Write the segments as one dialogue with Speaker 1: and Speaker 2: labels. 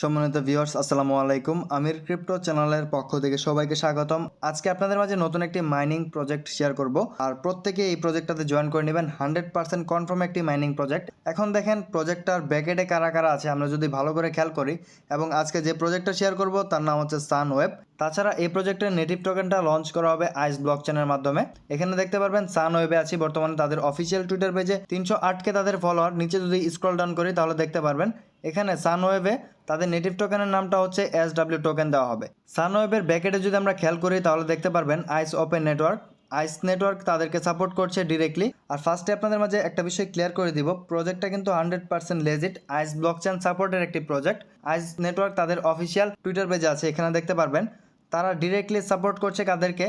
Speaker 1: সম্মানিত ভিউয়ার্স আসসালামু আলাইকুম। আমির ক্রিপ্টো চ্যানেলের পক্ষ থেকে সবাইকে স্বাগতম। আজকে আপনাদের মাঝে নতুন একটি মাইনিং প্রজেক্ট শেয়ার করব। আর প্রত্যেকে এই প্রজেক্টটাতে জয়েন করে নেবেন হান্ড্রেড পার্সেন্ট কনফার্ম একটি মাইনিং প্রজেক্ট এখন দেখেন প্রজেক্টটার ব্যাকেটে কারা কারা আছে, আমরা যদি ভালো করে খেয়াল করি। এবং আজকে যে প্রজেক্টটা শেয়ার করব, তার নাম হচ্ছে সান ওয়েব তাছাড়া এই প্রজেক্টের নেটিভ টোকেনটা লঞ্চ করা হবে আইস ব্লক চেনের মাধ্যমে। এখানে দেখতে পারবেন সান ওয়েবে আছি, বর্তমানে তাদের অফিসিয়াল টুইটার পেজে তিনশো আটকে তাদের ফলোয়ার নিচে যদি স্ক্রল ডাউন করি, তাহলে দেখতে পারবেন এখানে সানওয়েভে তাদের নেটিভ টোকেনের নামটা হচ্ছে এস ডাব্লিউ টোকেন দেওয়া হবে। সানওয়েভের ব্যাকেটে যদি আমরা খেয়াল করি, তাহলে দেখতে পারবেন ice open network ice network তাদেরকে সাপোর্ট করছে ডিরেক্টলি আর ফার্স্টে আপনাদের মাঝে একটা বিষয় ক্লিয়ার করে দিব। প্রজেক্টটা কিন্তু hundred percent legit ice blockchain সাপোর্টের একটি প্রজেক্ট আইস নেটওয়ার্ক তাদের অফিসিয়াল টুইটার পেজে আছে। এখানে দেখতে পারবেন। তারা ডিরেক্টলি সাপোর্ট করছে কাদেরকে?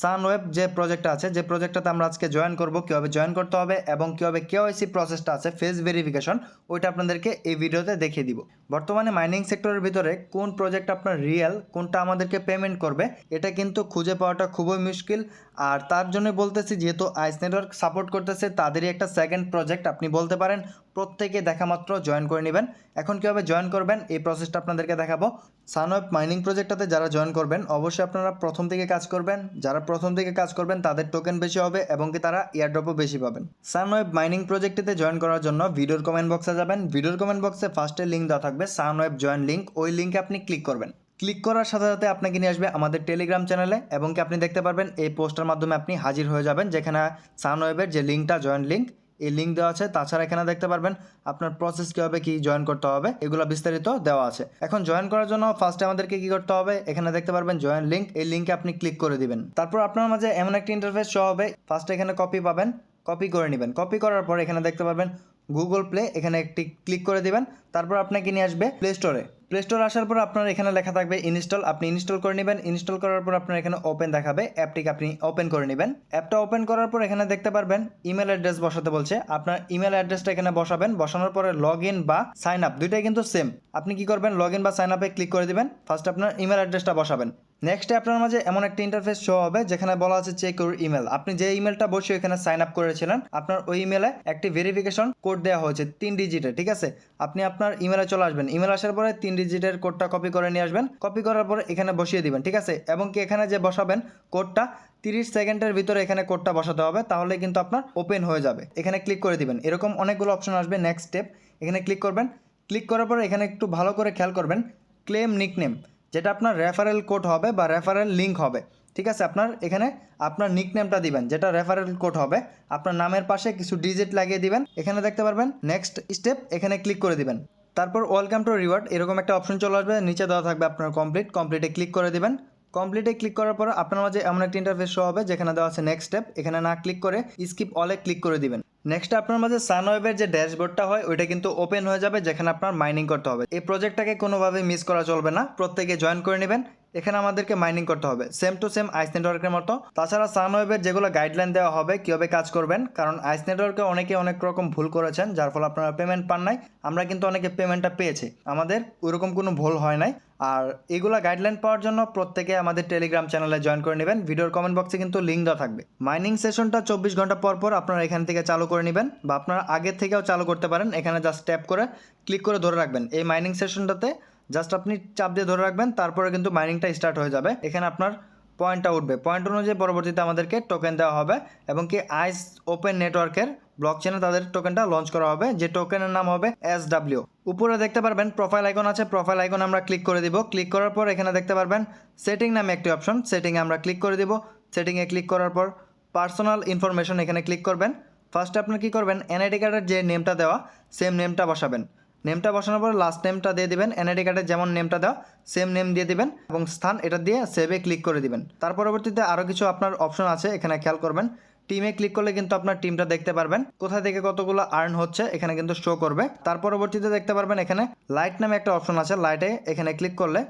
Speaker 1: সানওয়েব যে প্রজেক্টটা আছে, যে প্রজেক্টটাতে আমরা আজকে জয়েন করব, কীভাবে জয়েন করতে হবে এবং কীভাবে কেওয়াইসি প্রসেসটা আছে ফেস ভেরিফিকেশন ওইটা আপনাদেরকে এই ভিডিওতে দেখিয়ে দিব। বর্তমানে মাইনিং সেক্টরের ভিতরে কোন প্রজেক্ট আপনার রিয়েল কোনটা আমাদেরকে পেমেন্ট করবে, এটা কিন্তু খুঁজে পাওয়াটা খুবই মুশকিল। আর তার জন্য বলতেছি, যেহেতু আইস নেটওয়ার্ক সাপোর্ট করতেছে, তাদেরই একটা সেকেন্ড প্রজেক্ট আপনি বলতে পারেন প্রত্যেকে দেখা মাত্র জয়েন করে নেবেন। এখন কীভাবে জয়েন করবেন? এই প্রসেসটা আপনাদেরকে দেখাবো। সানওয়েব মাইনিং প্রজেক্টটাতে যারা জয়েন করবেন, অবশ্যই আপনারা প্রথম থেকে কাজ করবেন। যারা প্রথম থেকে কাজ করবেন, তাদের টোকেন বেশি হবে এবং কি তারা ইয়ারড্রপও বেশি পাবেন। সানওয়েব মাইনিং প্রজেক্টটিতে জয়েন করার জন্য ভিডিওর কমেন্ট বক্সে যাবেন। ভিডিওর কমেন্ট বক্সে ফার্স্টে লিঙ্ক দেওয়া থাকবে সানওয়েব জয়েন লিঙ্ক ওই লিঙ্কে আপনি ক্লিক করবেন। ক্লিক করার সাথে সাথে আপনাকে নিয়ে আসবে আমাদের টেলিগ্রাম চ্যানেলে এবং কি আপনি দেখতে পারবেন এই পোস্টার মাধ্যমে আপনি হাজির হয়ে যাবেন, যেখানে সানওয়েবের যে লিঙ্কটা জয়েন লিঙ্ক এই লিঙ্ক দেওয়া আছে। তাছাড়া এখানে দেখতে পারবেন আপনার প্রসেস কী হবে কি জয়েন করতে হবে। এগুলো বিস্তারিত দেওয়া আছে। এখন জয়েন করার জন্য ফার্স্টে আমাদেরকে কী করতে হবে? এখানে দেখতে পারবেন জয়েন লিঙ্ক এই লিঙ্কে আপনি ক্লিক করে দিবেন। তারপর আপনার মাঝে এমন একটি ইন্টারফেস শো হবে। ফার্স্টে এখানে কপি পাবেন। কপি করে নেবেন। কপি করার পর এখানে দেখতে পারবেন গুগল প্লে এখানে একটি ক্লিক করে দিবেন। তারপর আপনাকে নিয়ে আসবে প্লে স্টোরে প্লে স্টোর আসার পর আপনার এখানে লেখা থাকবে ইনস্টল আপনি ইনস্টল করে নেবেন। ইনস্টল করার পর আপনার এখানে ওপেন দেখাবে। অ্যাপটিকে আপনি ওপেন করে নেবেন। অ্যাপটা ওপেন করার পর এখানে দেখতে পারবেন ইমেল অ্যাড্রেস বসাতে বলছে। আপনার ইমেল অ্যাড্রেসটা এখানে বসাবেন। বসানোর পরে লগ ইন বা সাইন আপ দুইটাই কিন্তু সেম আপনি কি করবেন? লগ ইন বা সাইন আপে ক্লিক করে দিবেন। ফার্স্ট আপনার ইমেল অ্যাড্রেসটা বসাবেন। নেক্সটে আপনার মাঝে এমন একটা ইন্টারফেস শো হবে, যেখানে বলা আছে চেক ইউর ইমেল আপনি যে ইমেলটা বসে এখানে সাইন আপ করেছিলেন, আপনার ওই ইমেলে একটি ভেরিফিকেশন কোড দেওয়া হয়েছে, তিন ডিজিটে ঠিক আছে? আপনি আপনার ইমেলে চলে আসবেন। ইমেল আসার পরে তিন ডিজিটের কোডটা কপি করে নিয়ে আসবেন। কপি করার পরে এখানে বসিয়ে দিবেন, ঠিক আছে? এবং কি এখানে যে বসাবেন কোডটা তিরিশ সেকেন্ডের ভিতরে এখানে কোডটা বসাতে হবে তাহলে কিন্তু আপনার ওপেন হয়ে যাবে। এখানে ক্লিক করে দিবেন। এরকম অনেকগুলো অপশন আসবে নেক্সট স্টেপ এখানে ক্লিক করবেন। ক্লিক করার পরে এখানে একটু ভালো করে খেয়াল করবেন ক্লেম নিকনেম যেটা আপনার রেফারেল কোড হবে বা রেফারেল লিঙ্ক হবে। ঠিক আছে? আপনার এখানে আপনার নিকনেমটা দিবেন, যেটা রেফারেল কোড হবে। আপনার নামের পাশে কিছু ডিজিট লাগিয়ে দিবেন। এখানে দেখতে পারবেন নেক্সট স্টেপ এখানে ক্লিক করে দিবেন। তারপর ওয়েলকাম টু রিওয়ার্ড এরকম একটা অপশন চলে আসবে। নিচে দেওয়া থাকবে আপনার কমপ্লিট কমপ্লিটে ক্লিক করে দিবেন। কমপ্লিটে ক্লিক করার পর আপনার মাঝে এমন একটি ইন্টারফেস শো হবে, যেখানে দেওয়া আছে নেক্সট স্টেপ এখানে না ক্লিক করে স্কিপ অলে ক্লিক করে দিবেন। নেক্সট আপনার মাঝে সানওয়েবের যে ড্যাশবোর্ডটা হয়, ওইটা কিন্তু ওপেন হয়ে যাবে, যেখানে আপনার মাইনিং করতে হবে। এই প্রজেক্টটাকে কোনোভাবে মিস করা চলবে না। প্রত্যেকে জয়েন করে নেবেন। এখানে আমাদেরকে মাইনিং করতে হবে। সেম টু সেম আইস নেটওয়ার্কের মতো। তাছাড়া সানওয়েবের যেগুলো গাইডলাইন দেওয়া হবে, কীভাবে কাজ করবেন, কারণ আইস নেটওয়ার্কে অনেকে অনেক রকম ভুল করেছেন, যার ফলে আপনারা পেমেন্ট পান নাই। আমরা কিন্তু অনেকে পেমেন্টটা পেয়েছি। আমাদের ওইরকম কোনো ভুল হয় নাই। আর এগুলো গাইডলাইন পাওয়ার জন্য প্রত্যেকে আমাদের টেলিগ্রাম চ্যানেলে জয়েন করে নেবেন। ভিডিওর কমেন্ট বক্সে কিন্তু লিঙ্ক দেওয়া থাকবে। মাইনিং সেশনটা চব্বিশ ঘণ্টা পর পর আপনারা এখান থেকে চালু করে নেবেন বা আপনারা আগে থেকেও চালু করতে পারেন। এখানে জাস্ট ট্যাপ করে ক্লিক করে ধরে রাখবেন। এই মাইনিং সেশনটাতে জাস্ট আপনি চাপ দিয়ে ধরে রাখবেন, তারপরে কিন্তু মাইনিংটা স্টার্ট হয়ে যাবে। এখানে আপনার পয়েন্টটা উঠবে। পয়েন্ট অনুযায়ী পরবর্তীতে আমাদেরকে টোকেন দেওয়া হবে এবং কি আইস ওপেন নেটওয়ার্কের ব্লক চেনে তাদের টোকেনটা লঞ্চ করা হবে, যে টোকেনের নাম হবে এস ডাব্লিউ উপরে দেখতে পারবেন প্রোফাইল আইকন আছে প্রোফাইল আইকন আমরা ক্লিক করে দিব। ক্লিক করার পর এখানে দেখতে পারবেন সেটিং নামে একটি অপশন সেটিংয়ে আমরা ক্লিক করে দিব। সেটিংয়ে ক্লিক করার পর পার্সোনাল ইনফরমেশন এখানে ক্লিক করবেন। ফার্স্টে আপনি কী করবেন? এনআইডি কার্ডের যে নেমটা দেওয়া সেম নেমটা বসাবেন। নেমটা বসানোর পর লাস্ট নেমটা দিয়ে দিবেন। এনআইডি কার্ডের যেমন নেমটা দেওয়া সেম নেম দিয়ে দিবেন এবং স্থান এটা দিয়ে সেভে ক্লিক করে দিবেন। তার পরবর্তীতে আরও কিছু আপনার অপশন আছে, এখানে খেয়াল করবেন। টিমে ক্লিক করলে কিন্তু আপনার টিমটা দেখতে পারবেন। কোথা থেকে কতগুলো আর্ন হচ্ছে, এখানে কিন্তু শো করবে। তার পরবর্তীতে দেখতে পারবেন এখানে লাইট নামে একটা অপশন আছে লাইটে এখানে ক্লিক করলে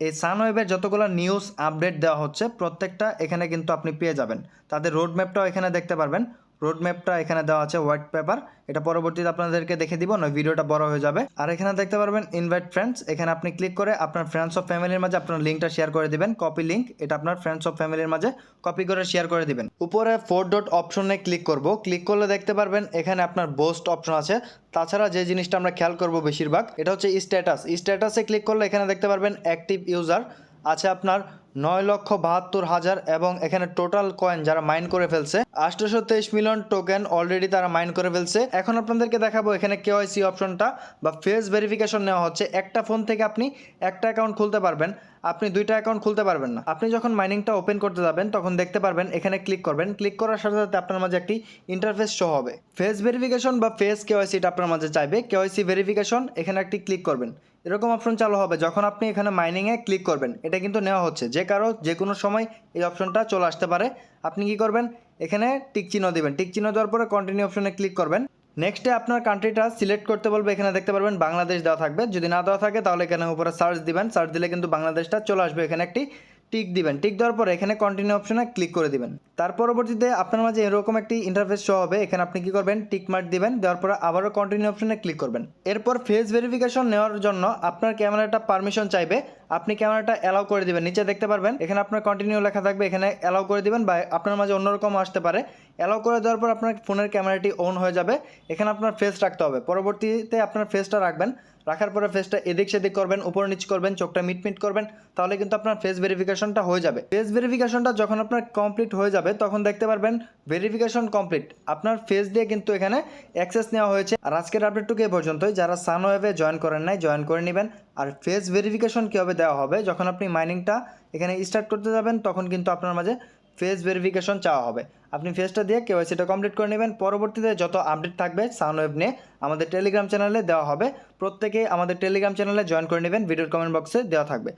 Speaker 1: এই সানওয়েবের যতগুলো নিউজ আপডেট দেওয়া হচ্ছে, প্রত্যেকটা এখানে কিন্তু আপনি পেয়ে যাবেন। তাদের রোড ম্যাপটাও এখানে দেখতে পারবেন। রোড ম্যাপটা এখানে দেওয়া আছে হোয়াইট পেপার। এটা পরবর্তীতে আপনাদেরকে দেখে দিব না ভিডিওটা বড় হয়ে যাবে। আর এখানে দেখতে পারবেন ইনভাইট ফ্রেন্ডস এখানে আপনি ক্লিক করে আপনার ফ্রেন্ডস অফ ফ্যামিলির মাঝে আপনার লিঙ্কটা শেয়ার করে দিবেন কপি লিঙ্ক এটা আপনার ফ্রেন্ডস অফ ফ্যামিলির মাঝে কপি করে শেয়ার করে দিবেন। উপরে ফোর ডট অপশনে ক্লিক করব। ক্লিক করলে দেখতে পারবেন এখানে আপনার বোস্ট অপশন আছে। তাছাড়া যে জিনিসটা আমরা খেয়াল করব বেশিরভাগ, এটা হচ্ছে স্ট্যাটাস স্ট্যাটাসে ক্লিক করলে এখানে দেখতে পারবেন অ্যাক্টিভ ইউজার আছে আপনার নয় লক্ষ বাহাত্তর হাজার এবং এখানে টোটাল কয়েন যারা মাইন করে ফেলছে আটশোশো তেইশ মিলিয়ন টোকেন অলরেডি তারা মাইন করে ফেলছে। এখন আপনাদেরকে দেখাবো এখানে কেওয়াইসি অপশনটা বা ফেস ভেরিফিকেশন নেওয়া হচ্ছে। একটা ফোন থেকে আপনি একটা অ্যাকাউন্ট খুলতে পারবেন। আপনি দুইটা অ্যাকাউন্ট খুলতে পারবেন না। আপনি যখন মাইনিংটা ওপেন করতে যাবেন, তখন দেখতে পারবেন, এখানে ক্লিক করবেন। ক্লিক করার সাথে সাথে আপনার মাঝে একটি ইন্টারফেস শো হবে। ফেস ভেরিফিকেশন বা ফেস কেওয়াইসিটা আপনার মাঝে চাইবে। কেওয়াইসি ভেরিফিকেশন এখানে একটি ক্লিক করবেন। এরকম অপশন চালু হবে, যখন আপনি এখানে মাইনিংয়ে ক্লিক করবেন। এটা কিন্তু নেওয়া হচ্ছে। যে কারও যে কোনো সময় এই অপশনটা চলে আসতে পারে। আপনি কি করবেন? এখানে টিক চিহ্ন দিবেন। টিক চিহ্ন দেওয়ার পরে কন্টিনিউ অপশনে ক্লিক করবেন। নেক্সটে আপনার কান্ট্রিটা সিলেক্ট করতে বলবে। এখানে দেখতে পারবেন বাংলাদেশ দেওয়া থাকবে। যদি না দেওয়া থাকে, তাহলে এখানে উপরে সার্চ দিবেন। সার্চ দিলে কিন্তু বাংলাদেশটা চলে আসবে। এখানে একটি টিক দিবেন। টিক দেওয়ার পর এখানে কন্টিনিউ অপশনে ক্লিক করে দিবেন। তার পরবর্তীতে আপনার মাঝে এরকম একটি ইন্টারফেস শো হবে। এখানে আপনি কি করবেন? টিক মার্ক দিবেন। দেওয়ার পর আবারও কন্টিনিউ অপশনে ক্লিক করবেন। এরপর ফেস ভেরিফিকেশন নেওয়ার জন্য আপনার ক্যামেরাটা পারমিশন চাইবে। আপনি ক্যামেরাটা অ্যালাউ করে দিবেন। নিচে দেখতে পারবেন। এখানে আপনার কন্টিনিউ লেখা থাকবে। এখানে অ্যালাউ করে দিবেন বা আপনার মাঝে অন্যরকম আসতে পারে। অ্যালাউ করে দেওয়ার পর আপনার ফোনের ক্যামেরাটি অন হয়ে যাবে। এখানে আপনার ফেস রাখতে হবে। পরবর্তীতে আপনার ফেসটা রাখবেন। রাখার পরে ফেসটা এদিক সেদিক করবেন, উপর নিচ করবেন, চোখটা মিটমিট করবেন, তাহলে কিন্তু আপনার ফেস ভেরিফিকেশনটা হয়ে যাবে। ফেস ভেরিফিকেশনটা যখন আপনার কমপ্লিট হয়ে যাবে, তখন দেখতে পারবেন ভেরিফিকেশন কমপ্লিট আপনার ফেস দিয়ে কিন্তু এখানে অ্যাক্সেস নেওয়া হয়েছে। আর আজকের আপডেটটুকু এই পর্যন্তই। যারা সানওয়েভে জয়েন করেন নাই জয়েন করে নেবেন। আর ফেস ভেরিফিকেশন কীভাবে দেওয়া হবে, যখন আপনি মাইনিংটা এখানে স্টার্ট করতে যাবেন, তখন কিন্তু আপনার মাঝে ফেস ভেরিফিকেশন চাওয়া হবে। আপনি ফেসটা দিয়ে কেওয়াইসিটা কমপ্লিট করে নেবেন। পরবর্তীতে যত আপডেট থাকবে সাউন্ডওয়েভ নিয়ে আমাদের টেলিগ্রাম চ্যানেলে দেওয়া হবে। প্রত্যেকেই আমাদের টেলিগ্রাম চ্যানেলে জয়েন করে নেবেন। ভিডিওর কমেন্ট বক্সে দেওয়া থাকবে।